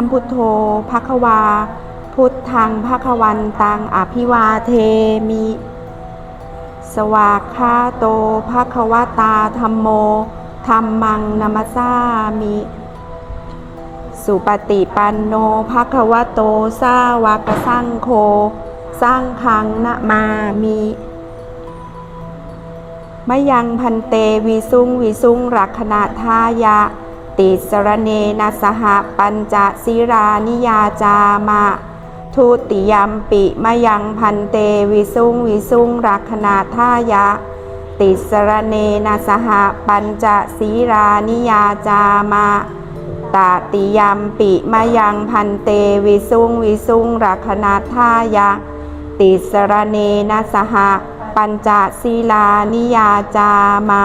สัมพุทโธภควา พุทธังภควันตังอภิวาเทมิ สวากขาโตภควตาธรรมโมธรรมังนัมสสามิ สุปฏิปันโนภควโตสาวกสังโฆสร้างคังนะมามิมะยังพันเตวิสุงวิสุงรักขณาทายะ ติสรเนนะสหปัญจศิรานิยาจามะ ทุติยมปิมยังพันเตวิสุงวิสุงรักขณาทายะ ติสรเนนะสหปัญจศีรานิยาจามะตาติยมปิมยังพันเตวิสุงวิสุงรักขณาทายะ ติสรเนนะสหปัญจศีลานิยาจามะ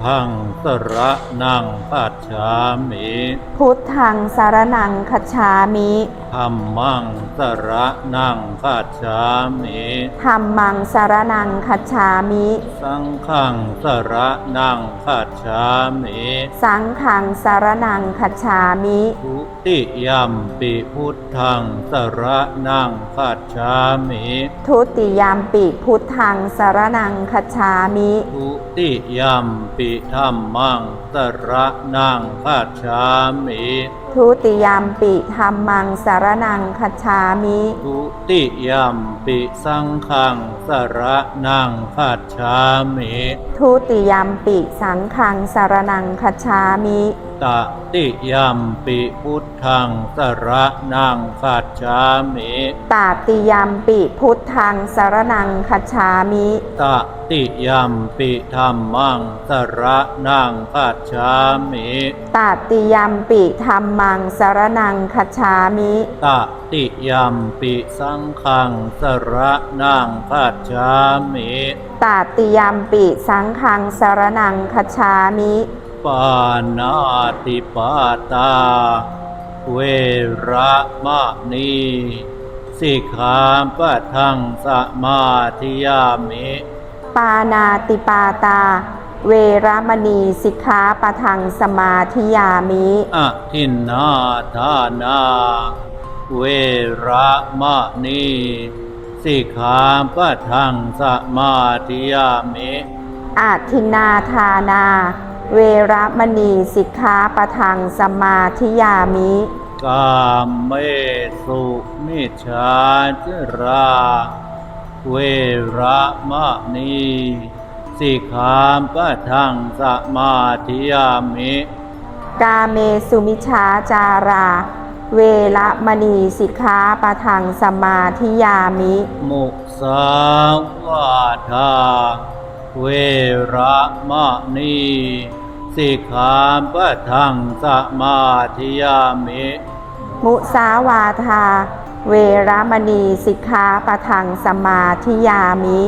พุทธังสระนังปัจฉามิพุทธังสารนังคัจฉามิธัมมังสระนังปัจฉามิธัมมังสารนังคัจฉามิ สังฆังสระนังปัจฉามิ สังฆังสารนังคัจฉามิทุติยัมปิพุทธังสระนังปัจฉามิทุติยามปิพุทธังสารนังคัจฉามิทุติยัมปิธัมมังสระนังปัจฉามิทุติยามปิธรรมังสารนังคัจฉามิ ทุติยัมปิสังฆังสระนังปัจฉามิ ทุติยามปิสังขังสารนังคัจฉามิ ตติยัมปิพุทธังสระนังปัจฉามิตาติยามปิพุทธังสารนังคัจฉามิตติยัมปิธรรมังสระนังปัจฉามิตาติยามปิธรรมังสารนังคัจฉามิตติยัมปิสังฆังสระนังปัจฉามิตาติยามปิสังขังสารนังคัจฉามิ ปานาติปาตา เวระมะนีสิกขาปะทังสมาธิยามิปานาติปาตา เวรมณีสิกขาปะทังสมาธิยามิอะทินนาทานา เวระมะนีสิกขาปะทังสมาธิยามิอาทินนาทานา เวรมณีสิกขาปะทังสมาธิยามิกามเมสุมิชาจรา เวระมะนีสิกขาปะทังสมาธิยามิ กาเมสุมิชาจารา เวรมณีสิกขาปะทังสมาธิยามิ มุสาวาทา เวระมะนีสิกขาปะทังสมาธิยามิมุสาวาทา เวรมณีสิกขาปะทังสมาธิยามิ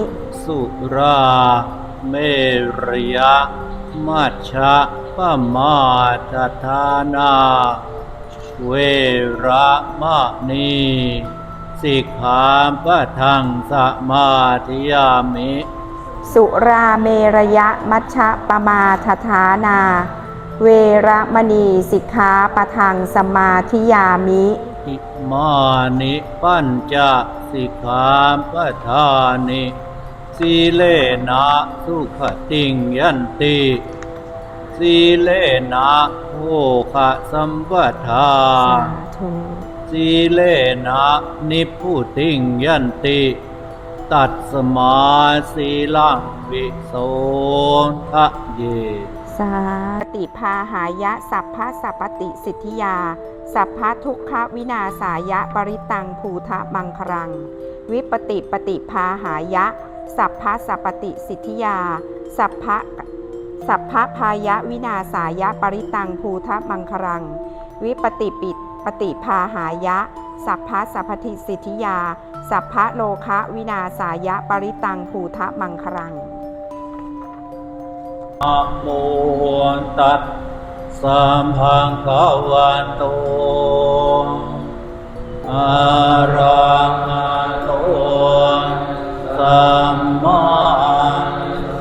สุราเมรยะมัชฌะปมาทฐานา เวระมะนีสิกขาปะทังสมาธิยามิ สุราเมรยะมัชฌะปมาทฐานา เวรมณีสิกขาปะทังสมาธิยามิอิมานิปัญจสิกขาปทานิสีเลนะสุขติงยันติสีเลนะโภคะสัมปทาสาธุสีเลนะนิพพุติงยันติ ตัดสมาสีลังวิโสทะเย สาติพาหายะสัพพะสัพปติสิทธิยา สัพพะทุกขวินาสายะปริตังภูทะมังครัง วิปติปฏิพาหายะ สัพพะสัพปติสิทธิยา สัพพะสัพพะพายะวินาสายะปริตังภูทะมังครัง วิปติปิปฏิพาหายะ สัพพะสัพพติสิทธิยา สัพพะโลคะวินาสายะปริตังภูทะมังครังนะโมตัสสะพังคะวันโตอะระหะโตสัมมา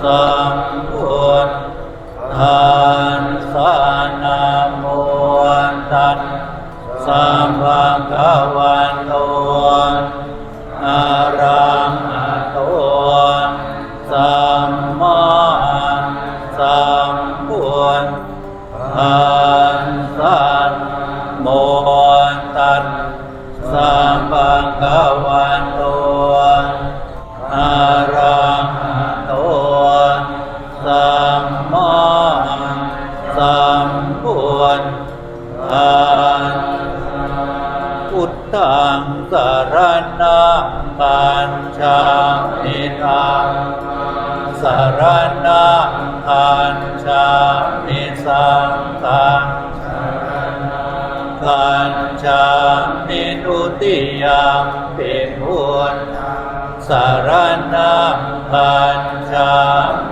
สัมพุทธัสสะนะ นังปัญชามิธังสารนังปัญชามิสังฆังปัญชามิทุติยัมปิพุทธังสารนังปัญชา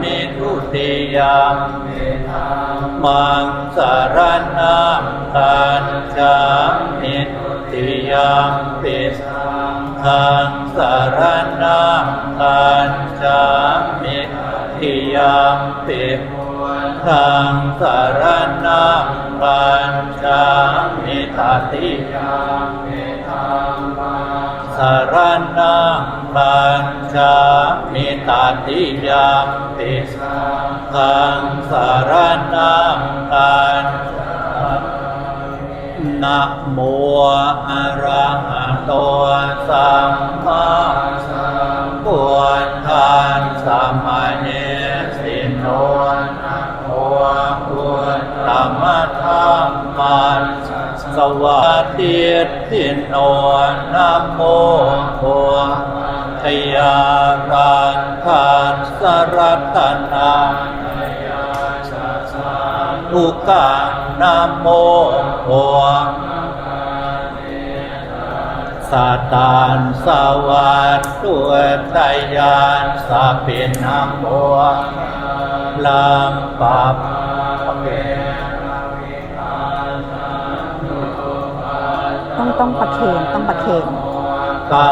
มิทุติยัมปิธัมมังสารนังปัญชามิทุติยัม งฆังสารนังปัญชามิทุติยัมปิพุทังสารนังปัญชามิตติยัมปิธัมมังสารนังปัญชามิตติยัมปิสังฆังสารนังปัญชานะโมอะระหะ โตสัมมาสัมพุทธัสสะมะเนสิโนนะโมพุทธมธัมมัสสวัสดีทิโนนะโมพุทยารันทัสสรัตนาทุกขังนะโมโห สาตานสวัสด้วยใจยานสาปินน้ำโมลำปับต้องต้องประเคนต้องประเคนกา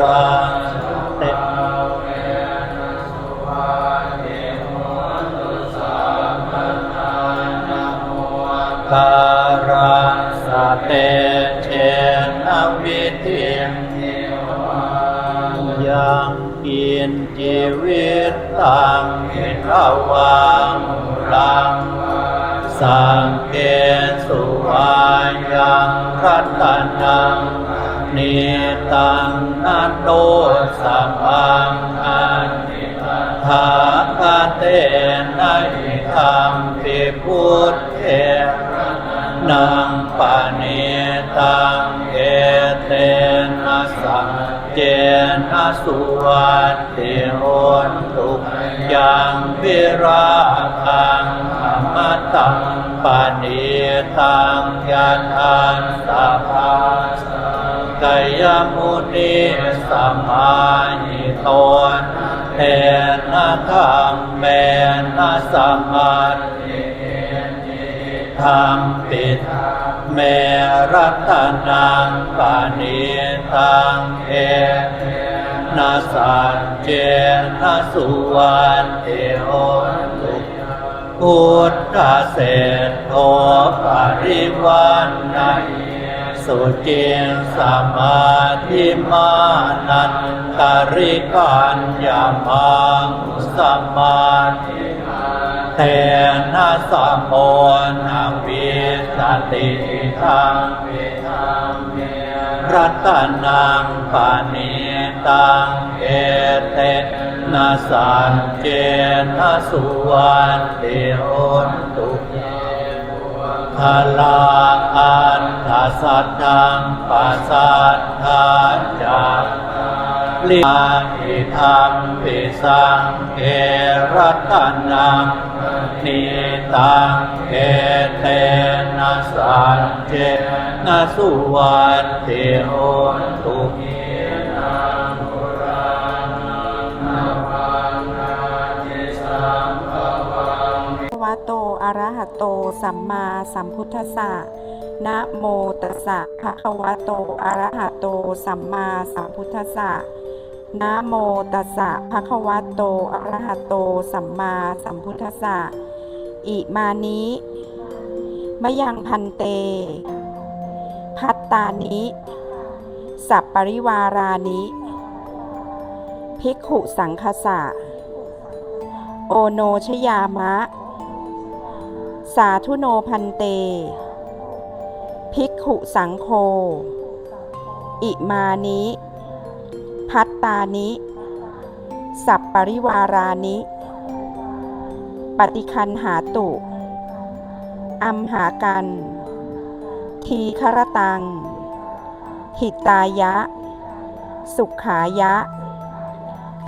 ระ นชีวิตตังเหิระวังลัง สังเกสุวายังรัตนังเนตังนันโตสัมพังอันนิทาคาเตนะหิธรรมปิพุทเทนังปานิตัง สุวัตติโหตุยังวิราคังธรรมตังปานิตังยาทานสัพพาสกายมุนีสัมมานิตนเทนะธรรมเมนะสัมมาทิธรรมปิดเมรัตนังปานิตังเอ นาสัจเจนะสุวันเทโหตุพุทธเศษโทปริวันนัยสุจิงสมาธิมานันตริกัญญามังสมาธิเทนะสัมโมนาวิสติธรรมวิธรรมเมรัตนังปานิ ตังเอเตนะสันเจนะสุวันติโหนตุธทลาอันทัสสะดังปัสสัทธาจักลิมาอิธรรมปิสังเอรัตนังนิตังเอเตนะสัจเจนะสุวัตติโหนตุเระหะโต สัมมาสัมพุทธัสสะ นะโมตัสสะภะคะวะโต อะระหะโต สัมมาสัมพุทธัสสะ นะโมตัสสะภะคะวะโต อะระหะโต สัมมาสัมพุทธัสสะ อิมานิมยังพันเต พัตตานิ สัปปริวารานิภิกขุสังคสะ โอโนชยามะ สาธุโนพันเต ภิกขุสังโฆอิมานิ พัตตานิ สัปปริวารานิ ปฏิคันหาตุ อัมหากัน ทีครตัง หิตายะ สุขายะ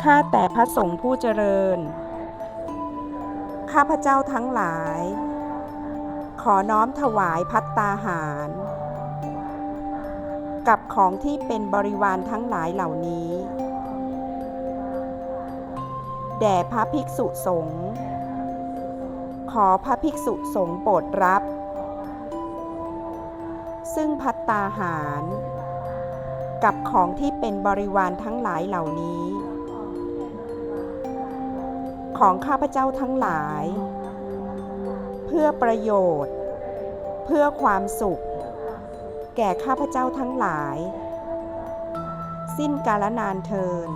ข้าแต่พระสงฆ์ผู้เจริญ ข้าพเจ้าทั้งหลาย ขอน้อมถวายพัตตาหาร กับของที่เป็นบริวารทั้งหลายเหล่านี้ แด่พระภิกษุสงฆ์ขอพระภิกษุสงฆ์โปรดรับ ซึ่งพัตตาหาร กับของที่เป็นบริวารทั้งหลายเหล่านี้ ของข้าพเจ้าทั้งหลาย พื่อประโยชน์ เพื่อความสุข แก่ข้าพเจ้าทั้งหลาย สิ้นกาลนานเทิน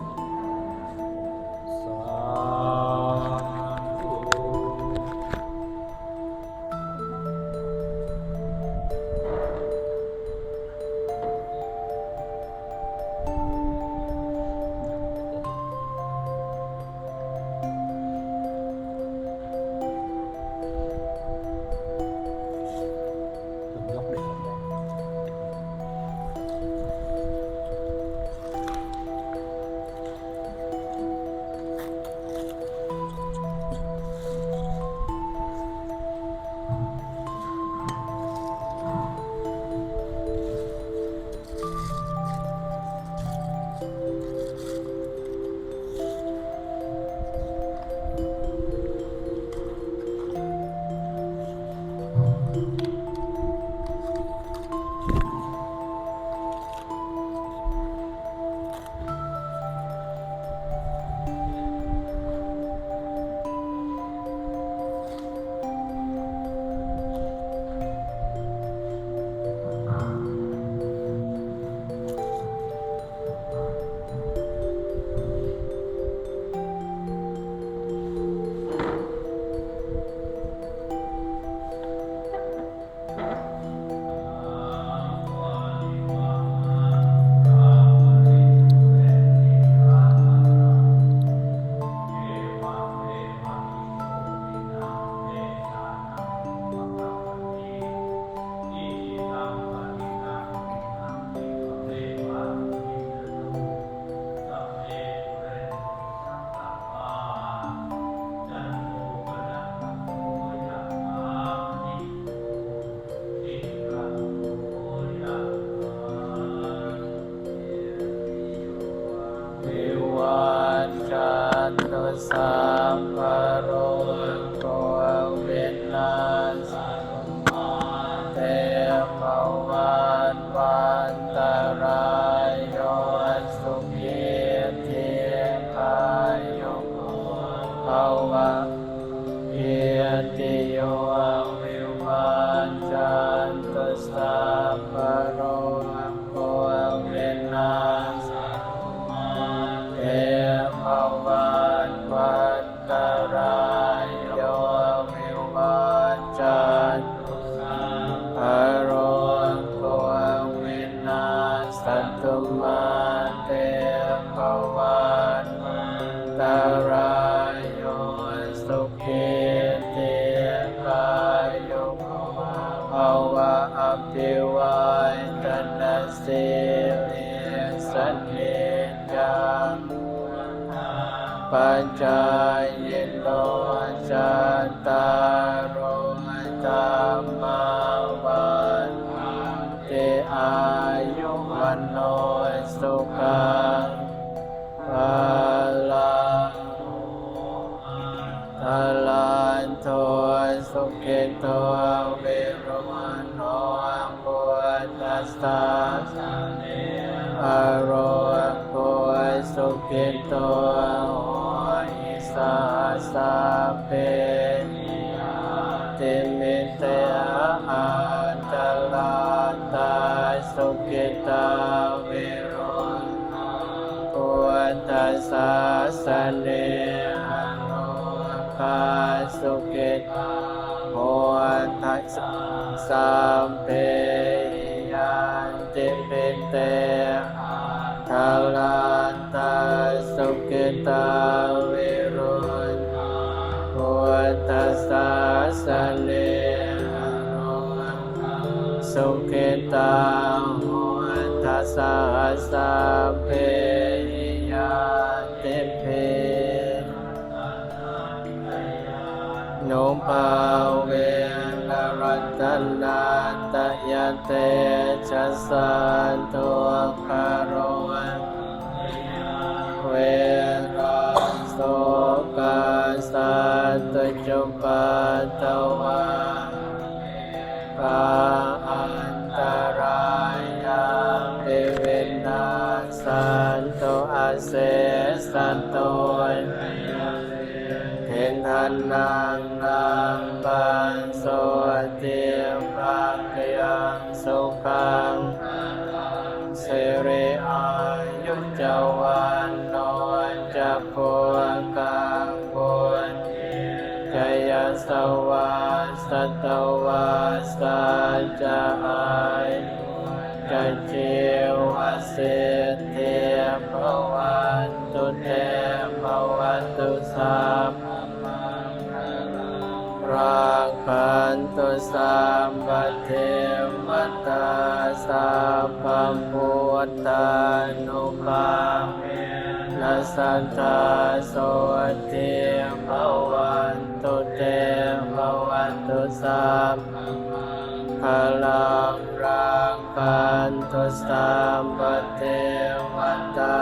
สเนิจจังปัจจายโนจัตตารโอธรรมาวันเตอายุวันโนสุขังภาลังทาลันโทสุขิโตเวรวันโนปุตัสสะอ โรโกสุขิโตโหอิสาสะเปติมิเตอาตลาตาสุขิตาเวโรปุตัสสะสเนโนคาสุกิตโหทัสสัมเปยันติปิเต สุกิตาเวิรุณโหทัสสะสะเนโรสุเกิตาโหทัสสะสัมเปยันติปิโนภาเวนะรัตนาตยเตชัสสันตุคารวันเวรัสโสกา สัตจุปตตวาปาอันตรายาปิวินาสันโตอาเสสันโตเห็นทันนางนางปันโสติปักยังสุขังเสริอายุจวัน จะอายจะจิวสิทธิภวันตุเตภวันตุสัพรักขันตุสัมปเทวตาสัพพพุทธานุภาเวนัสันตาโสติภวันตุเตภวันตุสัพพ ลังรักขันตุสัมปเทวตา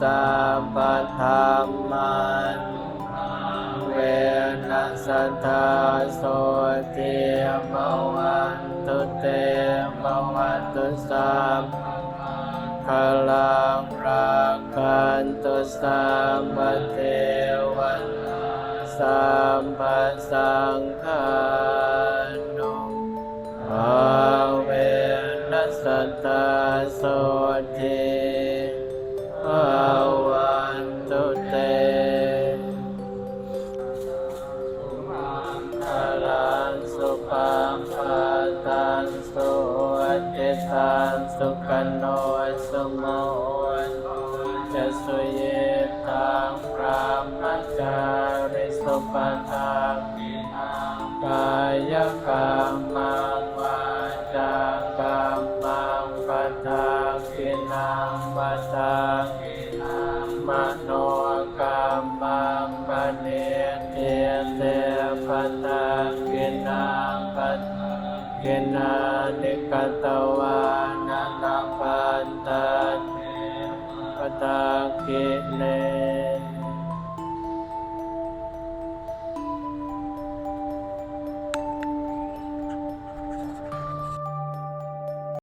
สัพพธรรมันเวนัสสัทธาโสติภวันตุเตภวันตุสัพพลังรักขันตุสัมปเทวันสัมปสังฆา โสติภวันตุเตพลังสุปังปาตังสุติตังสุขันโนสุโมจะสุเยตังพระมัจจาริสุปันทังกายกรรมังวา ตวานัลปันตเทปตาเกเล